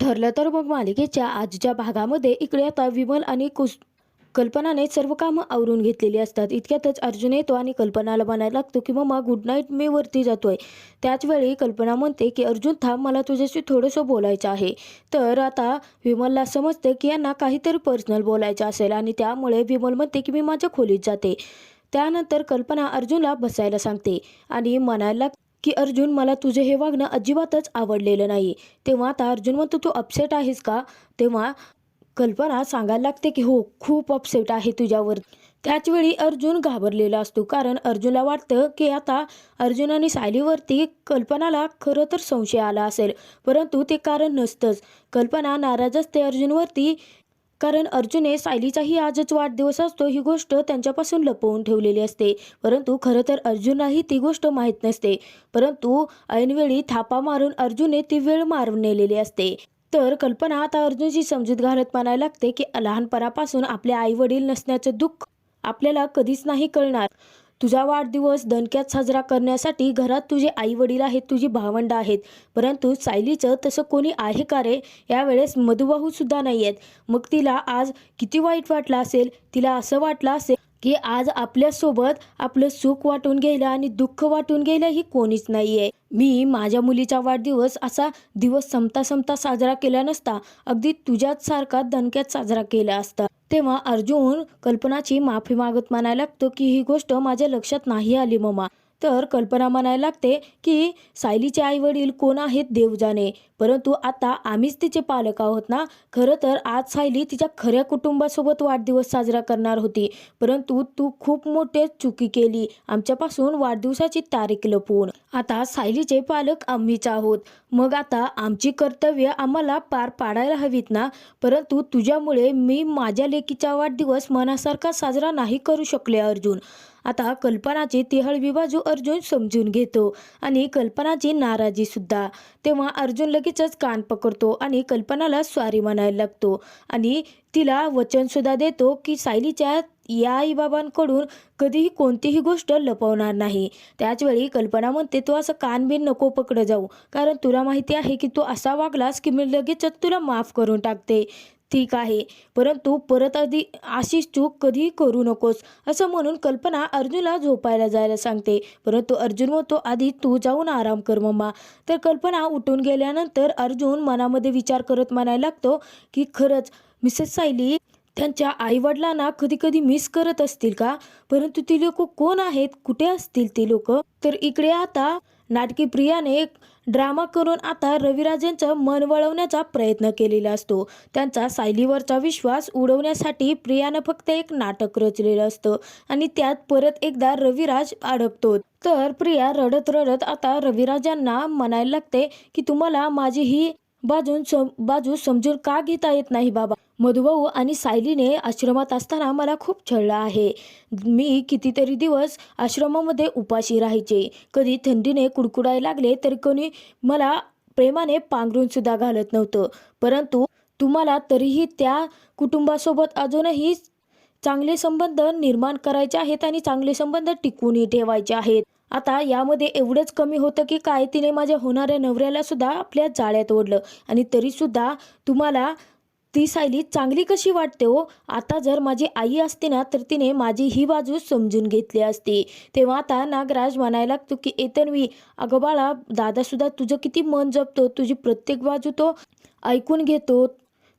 ठरलं तर मग मालिकेच्या आजच्या भागामध्ये इकडे आता विमल आणि कुस कल्पनाने सर्व कामं आवरून घेतलेली असतात. इतक्यातच अर्जुन येतो आणि कल्पनाला म्हणायला लागतो की मम्मा गुड नाईट मी वरती जातोय. त्याचवेळी कल्पना म्हणते की अर्जुन थांब मला तुझ्याशी थोडंसं बोलायचं आहे. तर आता विमलला समजते की यांना काहीतरी पर्सनल बोलायचं असेल आणि त्यामुळे विमल म्हणते की मी माझ्या खोलीत जाते. त्यानंतर कल्पना अर्जुनला बसायला सांगते आणि म्हणायला लाग- की अर्जुन मला तुझे हे वागणं अजिबातच आवडलेलं नाही. तेव्हा आता अर्जुन म्हणतो तू अपसेट आहेस का? तेव्हा कल्पना सांगायला लागते की हो खूप अपसेट आहे तुझ्यावर. त्याचवेळी अर्जुन घाबरलेला असतो कारण अर्जुनला वाटतं की आता अर्जुन आणि सायलीवरती कल्पनाला खरं तर संशय आला असेल परंतु ते कारण नसतंच. कल्पना नाराज असते अर्जुनवरती कारण अर्जुने सायलीचाही आजच वाढदिवस असतो ही गोष्ट त्यांच्यापासून लपवून ठेवलेली असते. परंतु खरं तर अर्जुनलाही ती गोष्ट माहीत नसते. परंतु ऐनवेळी थापा मारून अर्जुनने ती वेळ मारून नेलेली असते. तर कल्पना आता अर्जुनची समजूत घालत म्हणायला लागते की लहानपणापासून आपले आई वडील नसण्याचं दुःख आपल्याला कधीच नाही कळणार. तुझा वाढदिवस दणक्यात साजरा करण्यासाठी घरात तुझे आई वडील आहेत तुझी भावंडं आहेत. परंतु सायलीचं तसं कोणी आहे का रे? यावेळेस मधुबाहू सुद्धा नाही आहेत मग तिला आज किती वाईट वाटलं असेल? तिला असं वाटलं असेल की आज आपल्यासोबत आपलं सुख वाटून गेलं आणि दुःख वाटून गेलं ही कोणीच नाही आहे मी माझ्या मुलीचा वाढदिवस असा दिवस संपता संपता साजरा केला नसता अगदी तुझ्याच सारखा दणक्यात साजरा केला असता. तेव्हा अर्जुन कल्पनाची माफी मागत म्हणायला लागतो की ही गोष्ट माझ्या लक्षात नाही आली ममा. तर कल्पना म्हणायला लागते की सायलीचे आई वडील कोण आहेत देव जाणे परंतु आता आम्हीच तिचे पालक आहोत ना? खरं तर आज सायली तिच्या खऱ्या कुटुंबासोबत वाढदिवस साजरा करणार होती. परंतु तू खूप मोठे चुकी केली. आमच्यापासून वाढदिवसाची तारीख लपवून. आता सायलीचे पालक आम्हीच आहोत. मग आता आमची कर्तव्य आम्हाला पार पाडायला हवीत ना? परंतु तुझ्यामुळे मी माझ्या लेकीचा वाढदिवस मनासारखा साजरा नाही करू शकले अर्जुन. आता कल्पनाची तिहळवी बाजू अर्जुन समजून घेतो आणि कल्पनाची नाराजी सुद्धा. तेव्हा अर्जुन लगेचच कान पकडतो आणि कल्पनाला स्वारी म्हणायला लागतो आणि तिला वचन सुद्धा देतो की सायलीच्या या आईबाबांकडून कधीही कोणतीही गोष्ट लपवणार नाही. त्याचवेळी कल्पना म्हणते तू असं कानबिन नको पकडं जाऊ कारण तुला माहिती आहे की तू असा वागलास की मी लगेचच तुला माफ करून टाकते. ठीक आहे. परंतु परत आधी अशी चूक कधीही करू नकोस असं म्हणून कल्पना अर्जुनला झोपायला जायला सांगते. परंतु अर्जुन म्हणतो आधी तू जाऊन आराम कर मम्मा. तर कल्पना उठून गेल्यानंतर अर्जुन मनामध्ये विचार करत म्हणायला लागतो की खरंच मिसेस सायली त्यांच्या आईवडिलांना कधी कधी मिस करत असतील का? परंतु ती लोक कोण आहेत? कुठे असतील ती लोक? तर इकडे आता नाटकी प्रियाने ड्रामा करून आता रविराजेंचं मन वळवण्याचा प्रयत्न केलेला असतो. त्यांचा सायलीवरचा विश्वास उडवण्यासाठी प्रियानं फक्त एक नाटक रचलेलं असतं आणि त्यात परत एकदा रविराज अडकतो. तर प्रिया रडत रडत आता रविराजांना म्हणायला लागते की तुम्हाला माझी ही बाजून सम बाजू समजून का घेता येत नाही बाबा? मधुभाऊ आणि सायलीने आश्रमात असताना मला खूप छळलं आहे. मी कितीतरी दिवस आश्रमामध्ये उपाशी राहायचे. कधी थंडीने कुडकुडायला लागले तर कोणी मला प्रेमाने पांघरून सुद्धा घालत नव्हतं. परंतु तुम्हाला तरीही त्या कुटुंबासोबत अजूनही चांगले संबंध निर्माण करायचे आहेत आणि चांगले संबंध टिकूनही ठेवायचे आहेत. आता यामध्ये एवढंच कमी होतं की काय तिने माझ्या होणाऱ्या नवऱ्याला सुद्धा आपल्या जाळ्यात ओढलं. आणि तरीसुद्धा तुम्हाला ती सायली चांगली कशी वाटते हो? आता जर माझी आई असते ना तर तिने माझी ही बाजू समजून घेतली असती. तेव्हा आता नागराज म्हणायला लागतो की एतन्वी अगं बाळा दादासुद्धा तुझं किती मन जपतो. तुझी प्रत्येक बाजू तो ऐकून घेतो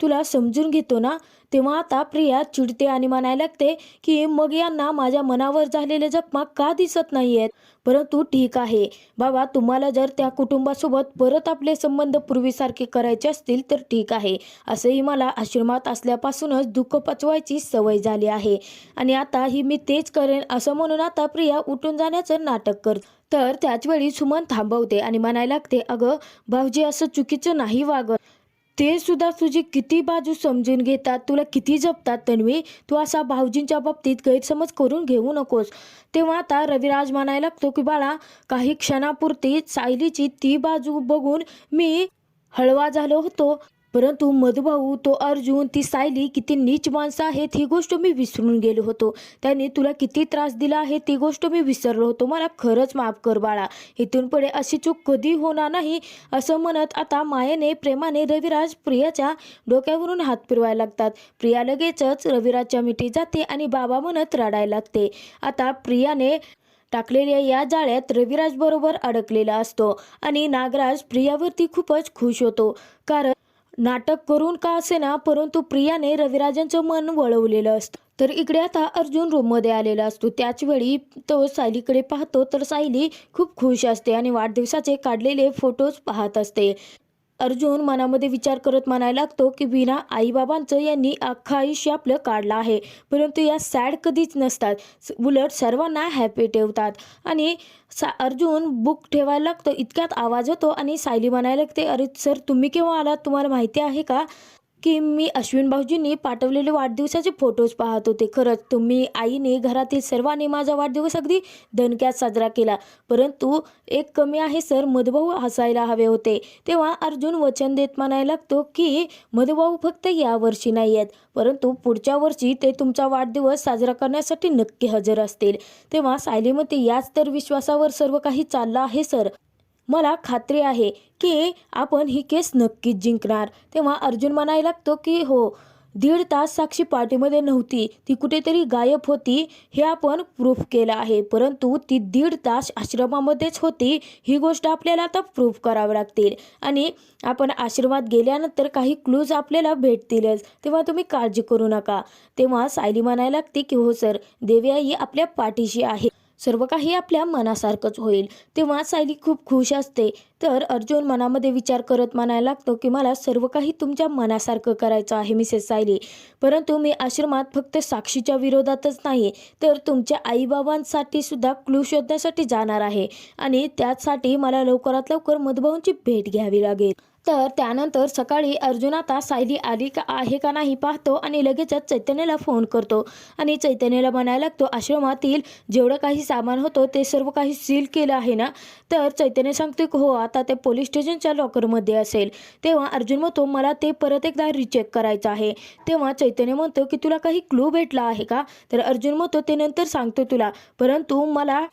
तुला समजून घेतो ना तेव्हा आता प्रिया चिडते आणि म्हणायला लागते की मग यांना माझ्या मनावर झालेले जखमा का दिसत नाही आहेत परंतु ठीक आहे. बाबा तुम्हाला जर त्या कुटुंबासोबत परत आपले संबंध पूर्वीसारखे करायचे असतील तर ठीक आहे. असंही मला आश्रमात असल्यापासूनच दुःख पचवायची सवय झाली आहे. आणि आता ही मी तेच करेन असं म्हणून आता प्रिया उठून जाण्याचं नाटक कर तर त्याचवेळी सुमन थांबवते आणि म्हणायला लागते अगं भाऊजी असं चुकीचं नाही वागत. ते सुद्धा तुझी किती बाजू समजून घेतात तुला किती जपतात तन्वी? तू असा भाऊजींच्या बाबतीत गैरसमज करून घेऊ नकोस. तेव्हा आता रविराज म्हणायला लागतो की बाळा काही क्षणापुरती सायलीची ती बाजू बघून मी हळवा झालो होतो. परंतु मधुभाऊ तो अर्जुन ती सायली किती नीच माणसं आहेत ही गोष्ट मी विसरून गेलो होतो. त्यांनी तुला किती त्रास दिला आहे ती गोष्ट मी विसरलो होतो. मला खरंच माफ कर बाळा. इथून पुढे अशी चूक कधी होणार नाही असं म्हणत आता मायेने प्रेमाने रविराज प्रियाच्या डोक्यावरून हात फिरवायला लागतात. प्रिया लगेचच रविराजच्या मिठी जाते आणि बाबा म्हणत रडायला लागते. आता प्रियाने टाकलेल्या या जाळ्यात रविराज बरोबर अडकलेला असतो आणि नागराज प्रियावरती खूपच खुश होतो. कारण नाटक करून का असेना परंतु प्रियाने रविराजांचं मन वळवलेलं असतं. तर इकडे आता अर्जुन रूममध्ये आलेला असतो. त्याच वेळी तो सायलीकडे पाहतो तर सायली खूप खुश असते आणि वाढदिवसाचे काढलेले फोटोज पाहत असते. अर्जुन मनामध्ये विचार करत म्हणायला लागतो की विना आईबाबांचं यांनी अख्खं आयुष्य आपलं काढलं आहे. परंतु या सॅड कधीच नसतात. उलट सर्वांना हॅपी ठेवतात. आणि सा अर्जुन बुक ठेवायला लागतो. इतक्यात आवाज होतो आणि सायली म्हणायला लागते अरे सर तुम्ही केव्हा आलात? तुम्हाला माहिती आहे का? की मी अश्विन भाऊजींनी पाठवलेले वाढदिवसाचे फोटोज पाहत होते. खरंच तुम्ही आईने घरातील सर्वांनी माझा वाढदिवस अगदी दणक्यात साजरा केला. परंतु एक कमी आहे सर मधुभाऊ हसायला हवे होते. तेव्हा अर्जुन वचन देत म्हणायला लागतो की मधुभाऊ फक्त या वर्षी नाही आहेत परंतु पुढच्या वर्षी ते तुमचा वाढदिवस साजरा करण्यासाठी नक्की हजर असतील. तेव्हा सायलीमध्ये याच तर विश्वासावर सर्व काही चाललं आहे सर. मला खात्री आहे की आपण ही केस नक्कीच जिंकणार. तेव्हा अर्जुन म्हणायला लागतो की हो दीड तास साक्षी पार्टीमध्ये नव्हती. ती कुठेतरी गायब होती हे आपण प्रूफ केलं आहे. परंतु ती दीड तास आश्रमामध्येच होती ही गोष्ट आपल्याला आता प्रूफ करावी लागतील. आणि आपण आश्रमात गेल्यानंतर काही क्लूज आपल्याला भेटतीलच. तेव्हा तुम्ही काळजी करू नका. तेव्हा सायली म्हणायला लागते की हो सर देवी आई आपल्या पाठीशी आहे. सर्व काही आपल्या मनासारखंच होईल. तेव्हा सायली खूप खुश असते. तर अर्जुन मनामध्ये विचार करत म्हणायला लागतो की मला सर्व काही तुमच्या मनासारखं करायचं आहे मिसेस सायली. परंतु मी आश्रमात फक्त साक्षीच्या विरोधातच नाही तर तुमच्या आईबाबांसाठी सुद्धा क्लू शोधण्यासाठी जाणार आहे. आणि त्यासाठी मला लवकरात लवकर मधुभाऊंची भेट घ्यावी लागेल. तर त्यानंतर सकाळी अर्जुन आता सायली आली का आहे का नाही पाहतो आणि लगेचच चैतन्याला फोन करतो. आणि चैतन्याला म्हणायला लागतो आश्रमातील जेवढं काही सामान होतं ते सर्व काही सील केलं आहे ना? तर चैतन्य सांगतो की हो आता ते पोलीस स्टेशनच्या लॉकरमध्ये असेल. तेव्हा अर्जुन म्हणतो मला ते परत एकदा रिचेक करायचं आहे. तेव्हा चैतन्य म्हणतो की तुला काही क्लू भेटला आहे का? तर अर्जुन म्हणतो ते नंतर सांगतो तुला. परंतु मला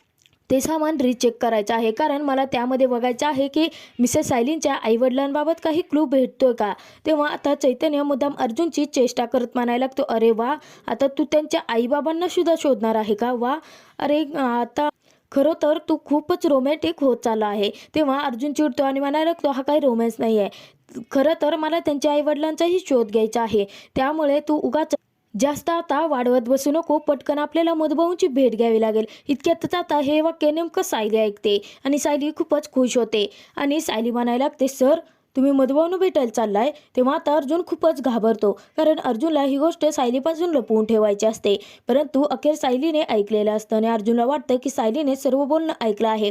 ते सामान रिचेक करायचं आहे. कारण मला त्यामध्ये बघायचं आहे की मिसेस सायलींच्या आईवडिलांबाबत काही क्लू भेटतोय का? तेव्हा आता चैतन्य मुद्दाम अर्जुनची चेष्टा करत म्हणायला लागतो अरे वा आता तू त्यांच्या आईबाबांना सुद्धा शोधणार आहे का? वा अरे आता खरं तर तू खूपच रोमॅन्टिक होत चालला आहे. तेव्हा अर्जुन चिडतो आणि म्हणायला लागतो हा काही रोमॅन्स नाही आहे खरं तर मला त्यांच्या आईवडिलांचाही शोध घ्यायचा आहे. त्यामुळे तू उगाच जास्त आता वाढवत बसू नको पटकन आपल्याला मधुभाऊंची भेट घ्यावी लागेल. इतक्यातच आता हे वाक्य नेमकं सायली ऐकते आणि सायली खूपच खुश होते. आणि सायली म्हणायला लागते सर तुम्ही मधुभाऊनं भेटायला चाललाय तेव्हा आता अर्जुन खूपच घाबरतो. कारण अर्जुनला ही गोष्ट सायलीपासून लपवून ठेवायची असते. परंतु अखेर सायलीने ऐकलेलं असतं आणि अर्जुनला वाटतं की सायलीने सर्व बोलणं ऐकलं आहे.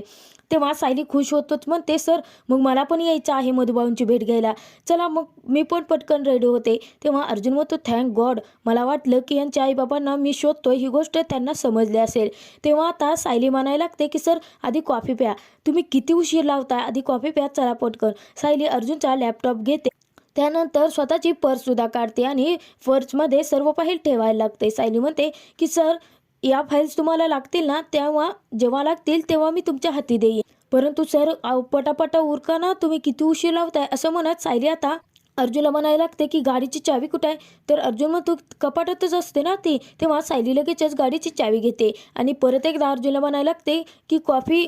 तेव्हा सायली खुश होतोच म्हणते सर मग मला पण यायचं आहे मधुबाऊंची भेट घ्यायला. चला मग मी पण पटकन रेडी होते. तेव्हा अर्जुन म्हणतो थँक गॉड मला वाटलं की यांच्या आईबाबांना मी शोधतोय ही गोष्ट त्यांना समजली असेल. तेव्हा आता सायली म्हणायला लागते की सर आधी कॉफी प्या. तुम्ही किती उशीर लावताय? आधी कॉफी प्या चला पटकन. सायली अर्जुनचा लॅपटॉप घेते. त्यानंतर स्वतःची पर्ससुद्धा काढते आणि पर्समध्ये सर्व फाईल ठेवायला लागते. सायली म्हणते की सर या फाईल्स तुम्हाला लागतील ना तेव्हा जेव्हा लागतील तेव्हा मी तुमच्या हाती देईन. परंतु सर पटापटा उरकाना तुम्ही किती उशीर लावताय असं म्हणत सायली आता. अर्जुनला म्हणायला लागते की गाडीची चावी कुठे आहे? तर अर्जुन म्हणतो कपाटातच असते ना ती. तेव्हा सायली लगेचच गाडीची चावी घेते. आणि परत एकदा अर्जुनला म्हणायला लागते की कॉफी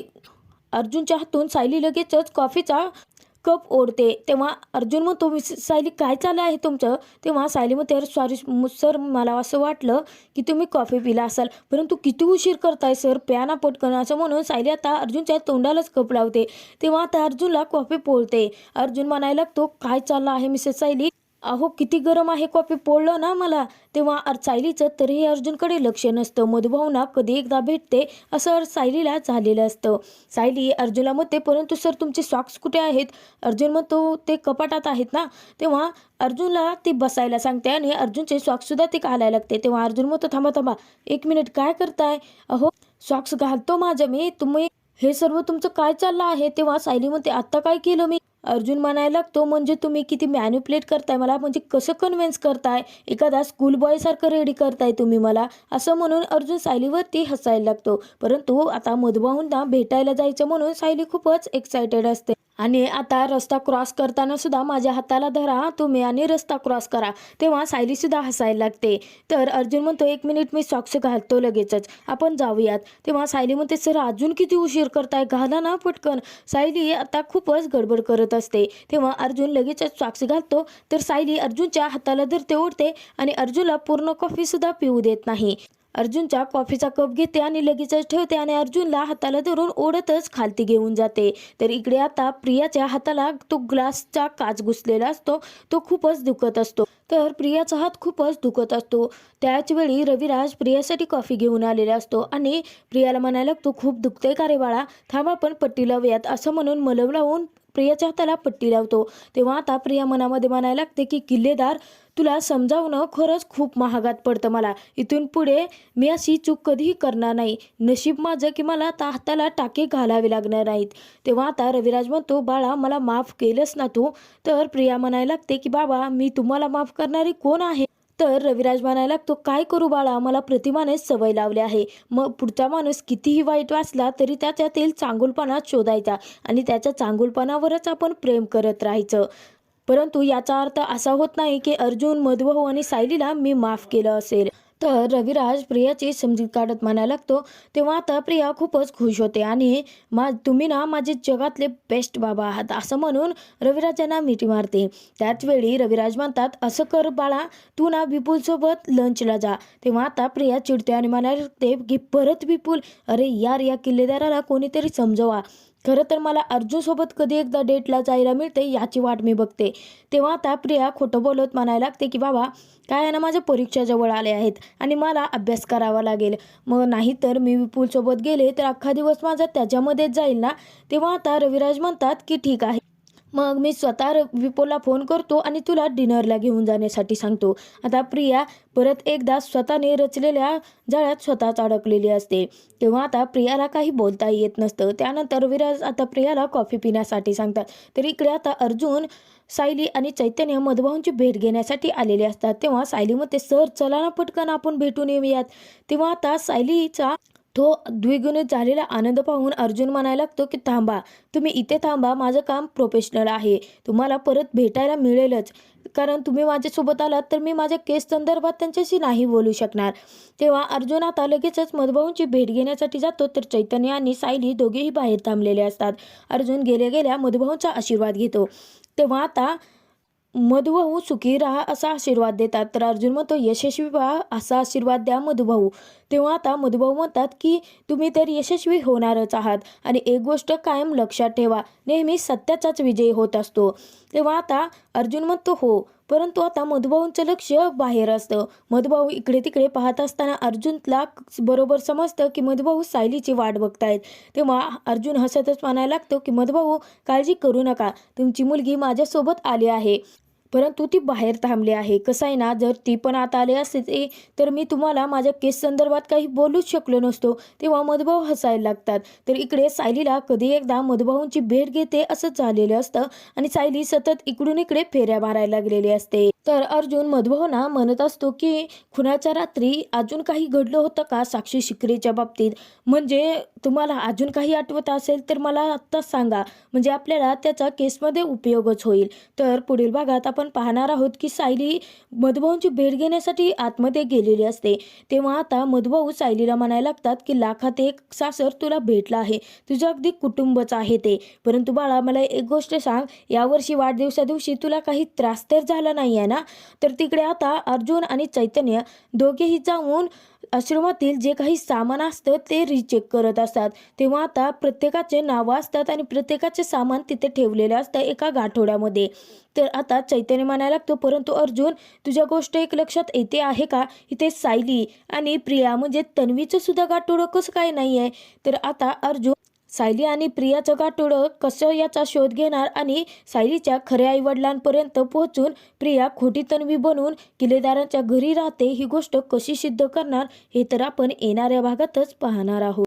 अर्जुनच्या हातून सायली लगेचच कॉफीचा कप ओढते. तेव्हा अर्जुन म्हणतो "मिस सायली काय चाललं आहे तुमचं? तेव्हा सायली म्हणते "अरे सॉरी सर मला असं वाटलं की तुम्ही कॉफी पिला असाल. परंतु किती उशीर करताय सर प्याना पटकन. असं म्हणून सायली आता अर्जुनच्या तोंडालाच कप लावते. तेव्हा आता अर्जुनला कॉफी पोळते. अर्जुन म्हणायला तो काय चाललं आहे मिसेस सायली? अहो किती गरम आहे कॉफी पोळलं ना मला. तेव्हा अर सायलीचं तरीही अर्जुनकडे लक्ष नसतं. मधुभावना कधी एकदा भेटते असं सायलीला झालेलं असतं. सायली अर्जुनला म्हणते परंतु सर तुमचे सॉक्स कुठे आहेत? अर्जुन म्हणतो ते कपाटात आहेत ना. तेव्हा अर्जुनला ती बसायला सांगते आणि अर्जुनचे सॉक्ससुद्धा ती घालायला लागते. तेव्हा अर्जुन म्हणतो थांबा थांबा एक मिनिट काय करताय? अहो सॉक्स घालतो माझं मी. तुम्ही हे सर्व तुमचं काय चाललं आहे? तेव्हा सायली म्हणते आत्ता काय केलं मी? अर्जुन म्हणायला लागतो म्हणजे तुम्ही किती मॅन्युप्लेट करताय मला? म्हणजे कसं कन्व्हिन्स करताय? एखादा स्कूल बॉयसारखं रेडी करताय तुम्ही मला? असं म्हणून अर्जुन सायलीवरती हसायला लागतो. परंतु आता मधुबाहूंना भेटायला जायचं म्हणून सायली खूपच एक्सायटेड असते. आणि आता रस्ता क्रॉस करताना सुद्धा माझ्या हाताला धरा तुम्ही आणि रस्ता क्रॉस करा. तेव्हा सायली सुद्धा हसायला लागते. तर अर्जुन म्हणतो एक मिनिट मी सॉक्स घालतो लगेचच. आपण जाऊयात. तेव्हा सायली म्हणते सर अजून किती उशीर करताय? घाला ना पटकन. सायली आता खूपच गडबड करत असते. तेव्हा अर्जुन लगेचच सॉक्स घालतो. तर सायली अर्जुनच्या हाताला धरते ओढते आणि अर्जुनला पूर्ण कॉफी सुद्धा पिऊ देत नाही. अर्जुनच्या कॉफीचा कप घेते आणि लगेचच ठेवते आणि अर्जुनला हाताला धरून ओढतच खालती घेऊन जाते. तर इकडे आता प्रियाच्या हाताला तो ग्लासचा काच घुसलेला असतो. तो खूपच दुखत असतो. तर प्रियाचा हात खूपच दुखत असतो. त्याच वेळी रविराज प्रियासाठी कॉफी घेऊन आलेला असतो आणि प्रियाला म्हणायला लागतो खूप दुखतंय का रे बाळा? थांब आपण पट्टी लावूयात. असं म्हणून मलम लावून प्रियाच्या हाताला पट्टी लावतो. तेव्हा आता प्रिया मनामध्ये म्हणायला लागते की किल्लेदार तुला समजावणं खरंच खूप महागात पडतं मला. इथून पुढे मी अशी चूक कधीही करणार नाही. नशीब माझं की मला आता हाताला टाके घालावे लागणार नाहीत. तेव्हा आता रविराज म्हणतो बाळा मला माफ केलंस ना तू? तर प्रिया म्हणायला लागते की बाबा मी तुम्हाला माफ करणारी कोण आहे? तर रविराज म्हणायला लागतो काय करू बाळा मला प्रतिमाने सवय लावली आहे. मग पुढचा माणूस कितीही वाईट वाचला तरी त्याच्यातील चांगुलपणा शोधायचा आणि त्याच्या चांगुलपणावरच आपण प्रेम करत राहायचं. परंतु याचा अर्थ असा होत नाही की अर्जुन मधुभाऊ आणि सायलीला मी माफ केलं असेल. तर रविराज प्रियाची समजूत काढत म्हणायला लागतो तेव्हा आता प्रिया खूपच खुश होते आणि मा तुम्ही ना माझे जगातले बेस्ट बाबा आहात असं म्हणून रविराज यांना मिठी मारते. त्याच वेळी रविराज म्हणतात असं कर बाळा तू ना विपुलसोबत लंचला जा. तेव्हा आता प्रिया चिडते आणि म्हणायला लागते की परत विपुल. अरे यार या किल्लेदाराला कोणीतरी समजवा. खरं तर मला अर्जुनसोबत कधी एकदा डेटला जायला मिळते याची वाट मी बघते. तेव्हा आता प्रिया खोटं बोलत म्हणायला लागते की बाबा काय आहे ना माझ्या परीक्षा जवळ आले आहेत आणि मला अभ्यास करावा लागेल. मग नाहीतर मी विपुलसोबत गेले तर अख्खा दिवस माझा त्याच्यामध्येच जाईल ना? तेव्हा आता रविराज म्हणतात की ठीक आहे. मग मी स्वतः र- फोन करतो आणि तुला डिनरला घेऊन जाण्यासाठी सांगतो. आता प्रिया परत एकदा स्वतःने रचलेल्या जाळ्यात स्वतःच अडकलेली असते. तेव्हा आता प्रियाला काही बोलता येत नसतं. त्यानंतर विराज आता प्रियाला कॉफी पिण्यासाठी सांगतात. तर इकडे आता अर्जुन सायली आणि चैतन्य मधुभाऊंची भेट घेण्यासाठी आलेले असतात. तेव्हा सायली म्हणते सर चला ना पटकन आपण भेटून येऊयात. तेव्हा आता सायलीचा तो द्विगुणित झालेला आनंद पाहून अर्जुन म्हणायला लागतो की थांबा तुम्ही इथे थांबा माझं काम प्रोफेशनल आहे. तुम्हाला परत भेटायला मिळेलच. कारण तुम्ही माझ्यासोबत आलात तर मी माझ्या केस संदर्भात त्यांच्याशी नाही बोलू शकणार. तेव्हा अर्जुन आता लगेचच मधुभाऊंची भेट घेण्यासाठी जातो तर चैतन्य आणि सायली दोघेही बाहेर थांबलेले असतात. अर्जुन गेल्या गेल्या मधुभाऊंचा आशीर्वाद घेतो. तेव्हा आता मधुभाऊ सुखी राहा असा आशीर्वाद देतात. तर अर्जुन म्हणतो यशस्वी व्हा असा आशीर्वाद द्या मधुभाऊ. तेव्हा आता मधुभाऊ म्हणतात की तुम्ही तर यशस्वी होणारच आहात आणि एक गोष्ट कायम लक्षात ठेवा नेहमी सत्याचाच विजय होत असतो. तेव्हा आता अर्जुन म्हणतो हो परंतु आता मधुभाऊंचं लक्ष बाहेर असतं. मधुभाऊ इकडे तिकडे पाहत असताना अर्जुनला बरोबर समजतं की मधुभाऊ सायलीची वाट बघतायत. तेव्हा अर्जुन हसतच म्हणायला लागतो की मधुभाऊ काळजी करू नका. तुमची मुलगी माझ्यासोबत आली आहे. परंतु ती बाहेर थांबली आहे. कसं आहे ना जर ती पण आता आली असते तर मी तुम्हाला माझ्या केस संदर्भात काही बोलूच शकलो नसतो. तेव्हा मधुभाऊ हसायला लागतात. तर इकडे सायलीला कधी एकदा मधुभाऊंची भेट घेते असंच झालेलं असतं आणि सायली सतत इकडून इकडे फेऱ्या मारायला लागलेली असते. तर अर्जुन मधुभाऊना म्हणत असतो की खुनाच्या रात्री अजून काही घडलं होतं का साक्षी शिकरेच्या बाबतीत? म्हणजे तुम्हाला अजून काही आठवत असेल तर मला आत्ताच सांगा. म्हणजे आपल्याला त्याचा केसमध्ये उपयोगच होईल. तर पुढील भागात आपण पाहणार आहोत की सायली मधुभाऊंची भेट घेण्यासाठी आतमध्ये गेलेली असते. तेव्हा आता मधुभाऊ सायलीला म्हणायला लागतात की लाखात एक सासर तुला भेटला आहे. तुझं अगदी कुटुंबच आहे ते. परंतु बाळा मला एक गोष्ट सांग. यावर्षी वाढदिवसा दिवशी तुला काही त्रास तर झाला नाही आहे ना? तर तिकडे आता अर्जुन आणि चैतन्य दोघेही जाऊन आश्रमातील जे काही सामान असतं ते रिचेक करत असतात. तेव्हा आता प्रत्येकाचे नावं असतात आणि प्रत्येकाचे सामान तिथे ठेवलेलं असतं एका गाठोड्यामध्ये. तर आता चैतन्य म्हणायला लागतो परंतु अर्जुन तुझ्या गोष्ट एक लक्षात येते आहे का? इथे सायली आणि प्रिया म्हणजे तन्वीचं सुद्धा गाठोडं कसं काय नाही आहे तर आता अर्जुन सायली आणि प्रियाचं गाठोडं कसं याचा शोध घेणार आणि सायलीच्या खऱ्या आईवडिलांपर्यंत पोहोचून प्रिया खोटी तन्वी बनून किल्लेदारांच्या घरी राहते ही गोष्ट कशी सिद्ध करणार हे तर आपण येणाऱ्या भागातच पाहणार आहोत.